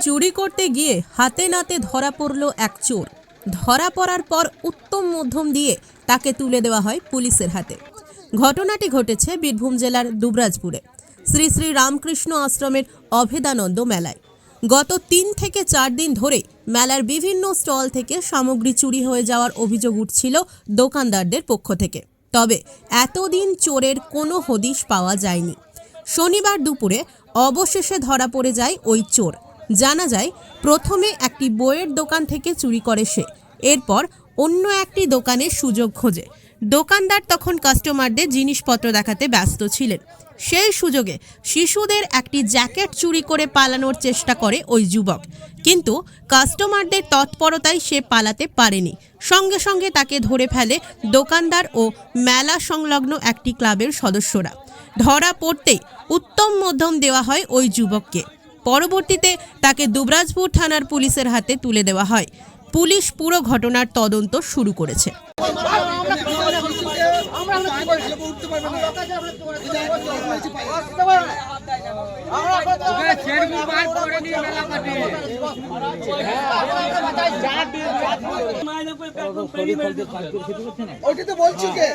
চুরি করতে গিয়ে হাতে নাতে ধরা পড়ল এক চোর। ধরা পড়ার পর উত্তম মধ্যম দিয়ে তাকে তুলে দেওয়া হয় পুলিশের হাতে। ঘটনাটি ঘটেছে বীরভূম জেলার দুবরাজপুরে। শ্রী শ্রী রামকৃষ্ণ আশ্রমের অভেদানন্দ মেলায়। গত তিন থেকে চার দিন ধরে মেলার বিভিন্ন স্টল থেকে সামগ্রী চুরি হয়ে যাওয়ার অভিযোগ উঠছিল দোকানদারদের পক্ষ থেকে। তবে এতদিন চোরের কোনো হদিশ পাওয়া যায়নি। শনিবার দুপুরে অবশেষে ধরা পড়ে যায় ওই চোর। জানা যায়, প্রথমে একটি বইয়ের দোকান থেকে চুরি করে সে। এরপর অন্য একটি দোকানের সুযোগ খোঁজে। দোকানদার তখন কাস্টমারদের জিনিসপত্র দেখাতে ব্যস্ত ছিলেন। সেই সুযোগে শিশুদের একটি জ্যাকেট চুরি করে পালানোর চেষ্টা করে ওই যুবক। কিন্তু কাস্টমারদের তৎপরতায় সে পালাতে পারেনি। সঙ্গে সঙ্গে তাকে ধরে ফেলে দোকানদার ও মেলা সংলগ্ন একটি ক্লাবের সদস্যরা। ধরা পড়তেই উত্তম মধ্যম দেওয়া হয় ওই যুবককে। পরবর্তীতে তাকে দুবরাজপুর থানার পুলিশের হাতে তুলে দেওয়া হয়। পুলিশ পুরো ঘটনার তদন্ত শুরু করেছে। তো বলছি কে?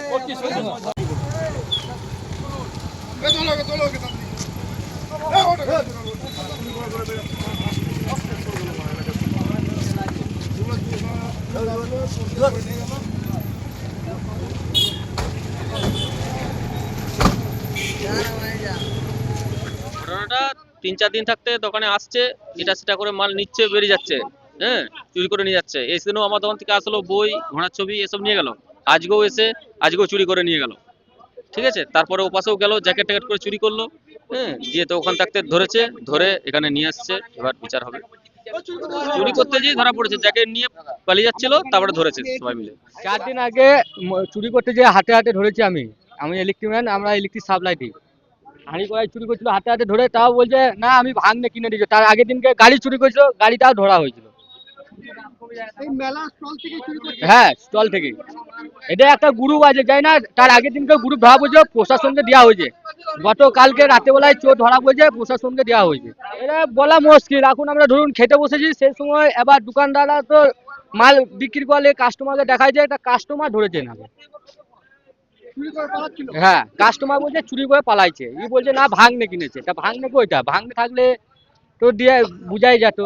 ঘটনাটা তিন চার দিন থাকতে দোকানে আসছে, এটা সেটা করে মাল নিচ্ছে, বেরিয়ে যাচ্ছে হ্যাঁ চুরি করে নিয়ে যাচ্ছে। এই দিনও আমার দোকান থেকে আসলো বই, ঘোড়ার ছবি, এসব নিয়ে গেল। আজকেও এসে, আজকেও চুরি করে নিয়ে গেল। ঠিক আছে? তারপরে ওপাশেও গেল জ্যাকেট ট্যাকেট করে চুরি করল হ্যাঁ? দিয়ে তো ওখান থাকতে ধরেছে, ধরে এখানে নিয়ে আসছে, এবার বিচার হবে। চুরি করতে গিয়ে ধরা পড়েছে জ্যাকেট নিয়ে পালিয়ে যাচ্ছিল, তারপরে ধরেছে সবাই মিলে। চার দিন আগে চুরি করতে যে হাতে হাতে ধরেছি আমি। আমি ইলেকট্রিম্যান আমরা ইলেকট্রিক সাপ্লাই দিই হাঁড়ি কড়াই চুরি করছিল, হাতে হাতে ধরে তাও বলছে, না, আমি ভাঙনে কিনে দিয়েছি তার আগের দিনকে গাড়ি চুরি করেছিল গাড়িটাও ধরা হয়েছিল। হ্যাঁ স্টল থেকে এটা একটা গ্রুপ আছে যাই না তার আগের দিনকে গ্রুপ ধরা প্রশাসনকে দেওয়া হয়েছে। গতকালকে রাতেবেলায় চোর ধরা পড়েছে প্রশাসনকে দেওয়া হয়েছে। এটা বলা মুশকিল। এখন আমরা ধরুন খেতে বসেছি সেই সময় এবার দোকানদাররা তো মাল বিক্রি করলে কাস্টমারকে দেখায় যে একটা কাস্টমার ধরেছে না। হ্যাঁ কাস্টমার বলছে চুরি করে পালাইছে। ই বলছে না ভাঙনে কিনেছে। তা ভাঙনে কইটা ভাঙনে থাকলে তো দিয়ে বুঝাই যেত।